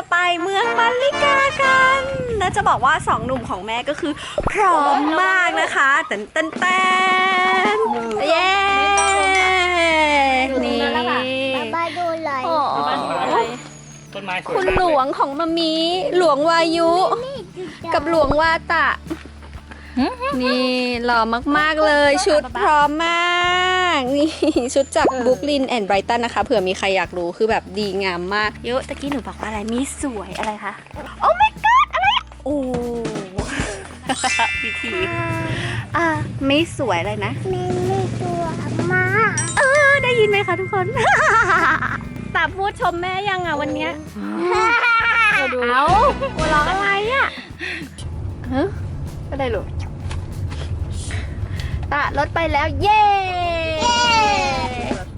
จะไปเมืองมาริกากันและจะบอกว่าสองหนุ่มของแม่ก็คือพร้อมมากนะคะเต้นเต้นเต้นเย้นี่บ้าดูเลยโอ้ต้นไม้สวยคุณมากหลวงของมามีหลวงวายุ กับหลวงวาตะ นี่หล่อมากๆเลยชุดพร้อมมากนี่ชุดจากบุ๊กลินแอนด์ไบรตันนะคะเผื่อมีใครอยากรู้คือแบบดีงามมากเยอะตะกี้หนูบอกว่าอะไรมีสวยอะไรคะโอ้ my god อะไรอะโอ้พิธีอะไม่สวยอะไรนะไม่ไม่ตัวมาเออได้ยินไหมคะทุกคนตาพูดชมแม่ยังอะวันเนี้ยเราดูเอาหัวเราะอะไรอะฮะอะไรลูก ตารถไปแล้ว เย้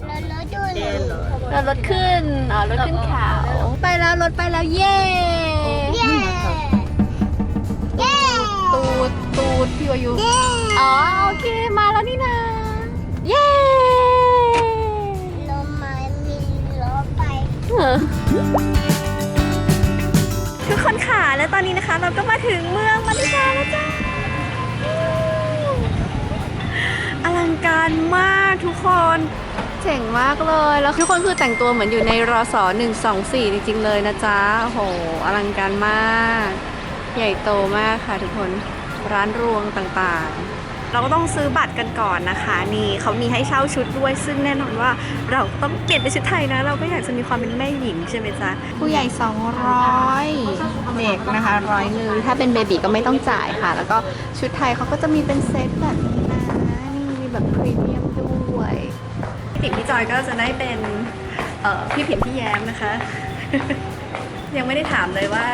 แล้วแล้วดูเลยเรารถขึ้น อ๋อ รถขึ้นเขาไปแล้วรถไปแล้วเย้เย้เย้ตูดตูดพี่วายุเย้อ๋อโอเคมาแล้วนี่นะเย้ลมมามีล้อไปเออทุกคนค่ะและตอนนี้นะคะ เราก็มาถึงเมืองมาริกาแล้วจ้า การมากทุกคนเจ๋งมากเลย แล้วทุกคนคือแต่งตัวเหมือนอยู่ในรอสอ124จริงๆเลยนะจ๊ะโอ้โหอลังการมาก ใหญ่โตมากค่ะทุกคนร้านรวงต่างๆเราก็ต้องซื้อบัตรกันก่อนนะคะ นี่เขามีให้เช่าชุดด้วย ซึ่งแน่นอนว่าเราต้องเปลี่ยนเป็นชุดไทยนะ เราก็อยากจะมีความเป็นแม่หญิงใช่ไหมจ๊ะ ผู้ใหญ่ 200 เด็กนะคะร้อยหนึ่งถ้าเป็นเบบีก็ไม่ต้องจ่ายค่ะ แล้วก็ชุดไทยเขาก็จะมีเป็นเซตแบบนี้นะนี่มี แบบพรีเมียมด้วยพี่ติ๋มพี่จอยก็จะได้เป็นเอ่อพี่ผิมพี่แย้มนะคะ ยังไม่ได้ถามเลยว่า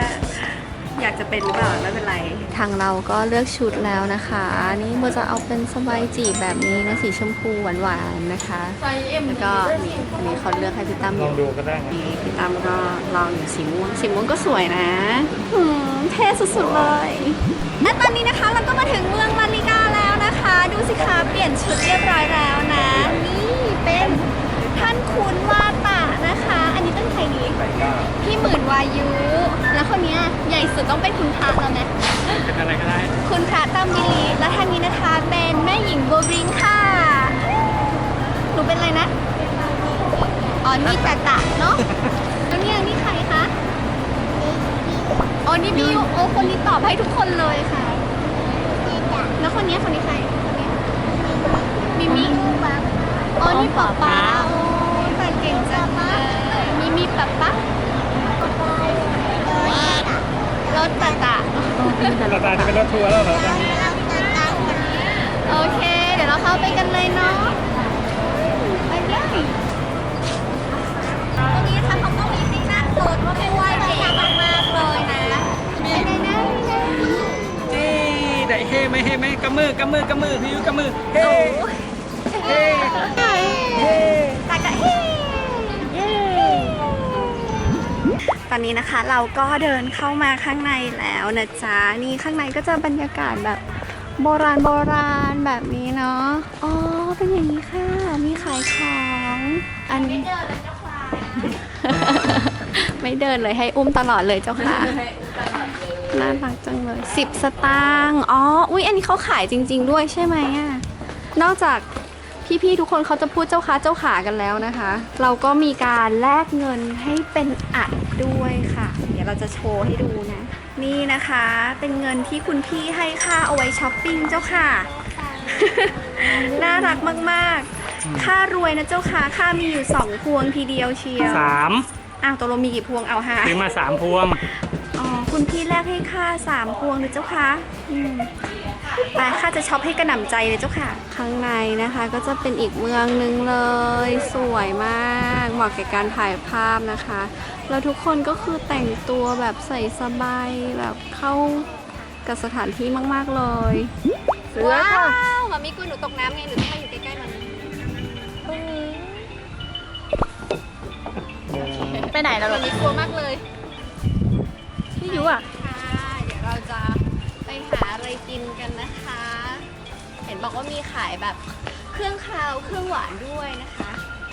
อยากจะเป็นหรือเปล่าไม่เป็นไร ทางเราก็เลือกชุดแล้วนะคะ นี่โบจะเอาเป็นสบายจีบแบบนี้นะสีชมพูหวานๆนะคะแล้วก็นี่อันนี้เขาเลือกให้พี่ตั้มอลองยู่ดูก็ได้นะนี่พี่ตั้มก็ลองอยู่สีม่วงสีม่วงก็สวยนะหืมเท่สุดๆเลยและตอนนี้นะคะเราก็มาถึงเมืองมา สิคะเปลี่ยนชุดเรียบร้อยแล้วนะ นี่เป็นท่านคุณวาตะนะคะ อันนี้เป็นใครดีพี่หมื่นวายุ แล้วคนเนี้ยใหญ่สุดต้องเป็นคุณพระแล้วนะเป็นอะไรก็ได้ คุณพระตามบิลีและท่านนี้นะคะเป็นแม่หญิงโบวบริงค่ะ หนูเป็นอะไรนะ อ๋อนี่ตะตะเนาะแล้วเนี่ยนี่ใครคะ อ๋อนี่บิวโอ้คนนี้ตอบให้ทุกคนเลยค่ะ แล้วคนเนี้ยคนนี้ใคร คนเนี้ยมิมิอ๋อนี่ป๊าป๊าโอ้แต่เก่งจังเลยมิมิป๊าป๊ารถตะตะเราตาจะเป็นรถทัวร์แล้วเหรอตอนนี้โอเค เดี๋ยวเราเข้าไปกันเลยเนาะไปเลยตรงนี้นะคะเขาก็มีให้นั่งรถว่าไม่ว่าเก๋มากๆเลยนะไปไหนนะเฮ้ได้เฮ้ไหมเฮ้ไหมกำมือกำมือกำมือพี่ยุกำมือเฮ้เฮ้เฮ้ ตากะเฮตอนนี้นะคะเราก็เดินเข้ามาข้างในแล้วนะจ๊ะ นี่ข้างในก็จะบรรยากาศแบบโบราณโบราณแบบนี้เนาะ อ๋อ เป็นอย่างนี้ค่ะ มีขายของ อันนี้ไม่เดินเลยให้อุ้มตลอดเลยเจ้าค่ะน่ารักจังเลยสิบสตางค์ อ๋อ อุ้ยอันนี้เขาขายจริง ๆ ด้วยใช่ไหมอะ นอกจาก พี่ๆทุกคนเขาจะพูดเจ้าค้าเจ้าขากันแล้วนะคะ เราก็มีการแลกเงินให้เป็นอัดด้วยค่ะ เดี๋ยวเราจะโชว์ให้ดูนะ นี่นะคะเป็นเงินที่คุณพี่ให้ค่าเอาไว้ช้อปปิ้งเจ้าค่ะ น่ารักมากๆ ค่ารวยนะเจ้าค่ะค่ามีอยู่สองพวงทีเดียวเชียวสามอ้าวตกลงมีกี่พวงเอาค่ะซื้อมาสามพวงอ๋อคุณพี่แลกให้ค่าสามพวงเลยเจ้าค่ะอื มไปค่าจะช็อปให้กระหน่ำใจเลยเจ้าค่ะ ข้างในนะคะก็จะเป็นอีกเมืองหนึงเลย สวยมากเหมาะแก่การถ่ายภาพนะคะ แล้วทุกคนก็คือแต่งตัวแบบใส่สบายแบบเข้ากับสถานที่มาก ๆ เลยว้าวมามีกุยหนูตกน้ำไงหนูต้องมาอยู่ใกล้ๆมันไปไหนแล้ววันนี้กลัวมากเลยพี่ยุอะ ค่ะ เดี๋ยวเราจะ ไปหาอะไรกินกันนะคะ เห็นบอกว่ามีขายแบบเครื่องคาวเครื่องหวานด้วยนะคะ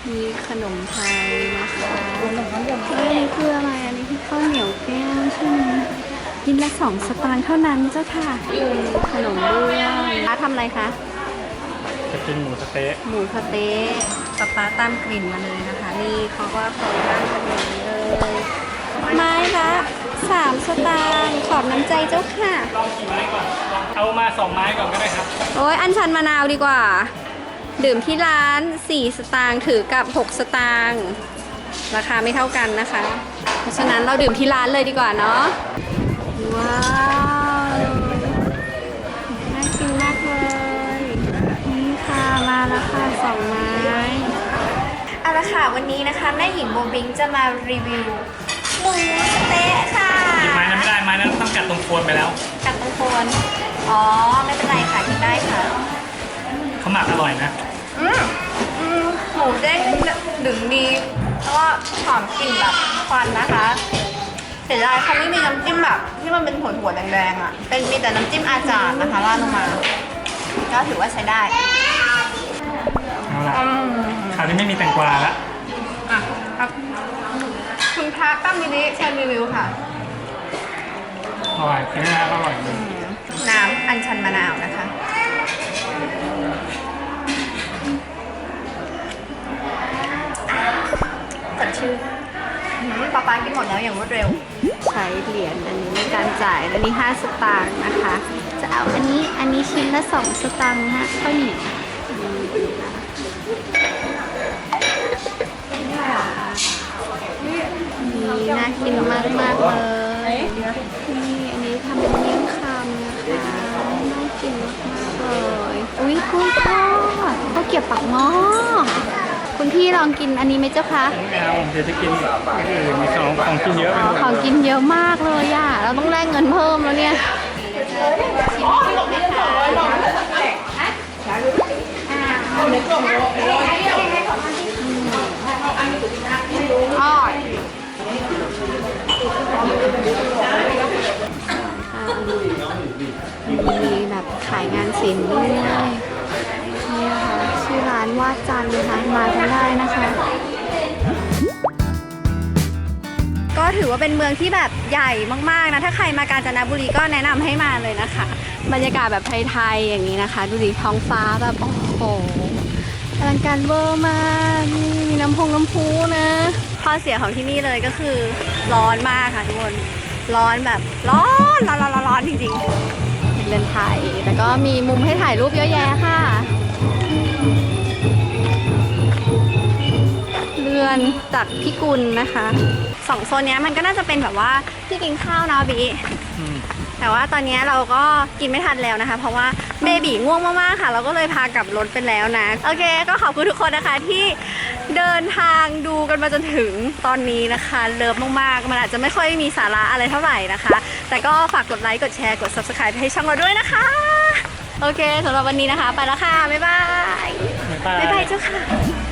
มีขนมไทยนะคะเฮ้ยอันนี้คืออะไรอันนี้คือข้าวเหนียวแก้วใช่ไหมกินละสองสตางค์เท่านั้นเจ้าค่ะมีขนมด้วยป้าทำอะไรคะ จะกินหมูสะเต๊ะหมูสะเต๊ะป๊าป๊าตามกลิ่นมาเลยนะคะ นี่เขาก็โปรยตั้งกันอย่างนี้เลยไม้ละ สามสตางค์ขอบน้ำใจเจ้าค่ะเอามาสองไม้ก่อนก็ได้ครับ โอ้ยอันชันมะนาวดีกว่า ดื่มที่ร้าน 4 สตางค์ถือกับ 6 สตางค์ราคาไม่เท่ากันนะคะ เพราะฉะนั้นเราดื่มที่ร้านเลยดีกว่าเนาะว้าวน่ากินมากเลยนี่ค่ะมาแล้วค่ะสองไม้เอาละค่ะวันนี้นะคะแม่หญิงโบบิงจะมารีวิวหมูสะเต๊ะค่ะหยิบไม้นั้นไม่ได้ไม้นั้นต้องกัดตรงโคนไปแล้ว กัดตรงโคนอ๋อ ไม่เป็นไรค่ะกินได้ค่ะ เขาหมักอร่อยนะ อืมอืมหมูเด้งดึงดีแล้วก็หอมกลิ่นแบบควันนะคะเสียดายเขาไม่มีน้ำจิ้มแบบที่มันเป็นหัวหัวๆแดงๆอะ เป็นมีแต่น้ำจิ้มอาจารย์นะคะราดลงมา ก็ถือว่าใช้ได้เอาละอืมคราวนี้ไม่มีแตงกวาละอะครับคุณพระตั้งมินิเชิญรีวิวค่ะ อร่อยกินง่ายอร่อยเลยน้ำอัญชันมะนาวนะคะ สดชื่นอื้อหือป๊าป๊ากินหมดแล้วอย่างรวดเร็ว ใช้เหรียญอันนี้ในการจ่ายอันนี้ 5 สตางค์นะคะ จะเอาอันนี้อันนี้ชิ้นละ 2 สตางค์ฮะข้าวเหนียวนี่น่ากินมากมากๆเลย นี่อันนี้ทำเป็นเมี่ยงคำนะคะน่ากินมากๆเลยอุ้ยกุ้งทอดข้าวเกรี๊ยวปากหม้อคุณพี่ลองกินอันนี้ไหมเจ้าคะไม่เอาเดี๋ยวจะกินอื่นมีของของกินเยอะไปหมดของกินเยอะมากเลยอะเราต้องแลกเงินเพิ่มแล้วเนี่ยอ ขายงานศิลป์ด้วยนี่ค่ะชื่อร้านวาดจันนะคะมากันได้นะคะ ก็ถือว่าเป็นเมืองที่แบบใหญ่มากๆนะถ้าใครมากาญจนบุรีก็แนะนำให้มาเลยนะคะ บรรยากาศแบบไทยๆอย่างนี้นะคะ ดูดิท้องฟ้าแบบโอ้โหอลังการเวอร์มากนี่มีน้ำพงน้ำพุนะข้อเสียของที่นี่เลยก็คือร้อนมากค่ะทุกคนร้อนแบบร้อนร้อนร้อนร้อนจริงๆ เรือนไทยแต่ก็มีมุมให้ถ่ายรูปเยอะแยะค่ะ เรือนจากพิกุลนะคะสองโซนเนี้ยมันก็น่าจะเป็นแบบว่าที่กินข้าวเนาะบีแต่ว่าตอนนี้เราก็กินไม่ทันแล้วนะคะ เพราะว่าเบบีง่วงมากๆค่ะ เราก็เลยพากลับรถไปแล้วนะ โอเค ก็ขอบคุณทุกคนนะคะที่ เดินทางดูกันมาจนถึงตอนนี้นะคะ เลิฟมากๆ มันอาจจะไม่ค่อยมีสาระอะไรเท่าไหร่นะคะ แต่ก็ฝากกดไลค์ กดแชร์ กด subscribe ให้ช่องเราด้วยนะคะ โอเคสำหรับวันนี้นะคะ ไปแล้วค่ะ บ๊ายบาย บ๊ายบายบ๊ายบายเจ้าค่ะ